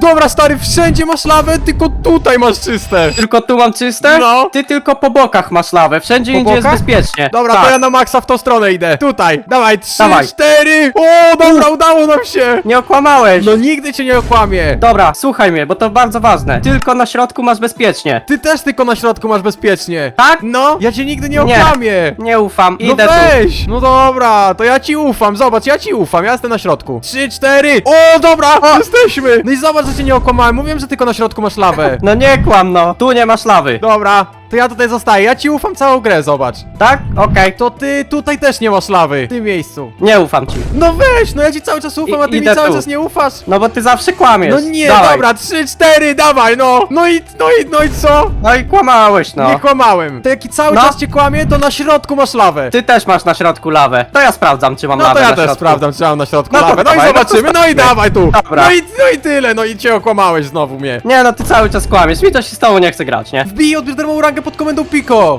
Dobra, stary, wszędzie masz lawę, tylko tutaj masz czyste. Tylko tu mam czyste? No. Ty tylko po bokach masz lawę, wszędzie Po indziej jest bokach? bezpiecznie. Dobra, tak. to ja na maksa w tą stronę idę. Tutaj, dawaj, trzy, Dawaj. cztery. O, dobra, udało nam się. Nie okłamałeś! No nigdy cię nie okłamie. Dobra, słuchaj mnie, bo to bardzo ważne. Tylko na środku masz bezpiecznie. Ty też tylko na środku masz bezpiecznie. Tak? No, ja cię nigdy nie Nie. okłamię. Nie ufam, No idę tu. weź! No dobra, to ja ci ufam, zobacz, ja ci ufam, ja jestem na środku. Trzy, cztery. O, dobra, jesteśmy! No i zobacz, że cię nie okłamałem, mówiłem, że tylko na środku masz lawę. No nie kłam no, tu nie masz lawy. Dobra, to ja tutaj zostaję, ja ci ufam całą grę, zobacz. Tak? Okej. To ty tutaj też nie masz lawy, w tym miejscu. Nie ufam ci. No weź, no ja ci cały czas ufam, I- a ty mi idę cały tu. czas nie ufasz. No bo ty zawsze kłamiesz. No nie, Dawaj. dobra, trzy, cztery, dawaj, no! No i, no i, no i co? No i kłamałeś no. Nie kłamałem. To jaki cały No. czas cię kłamie, to na środku masz lawę. Ty też masz na środku lawę. To ja sprawdzam, czy mam No lawę to ja na też środku. sprawdzam, czy mam na środku No to lawę. No i dawaj, no to zobaczymy, no i sprawdźmy. dawaj tu. Dobra. No i, no i tyle, no i cię okłamałeś znowu mnie. Nie no, ty cały czas kłamiesz, mi to się z tobą nie chce grać, nie? Wbij odbiór darmową rangę pod komendą Piko.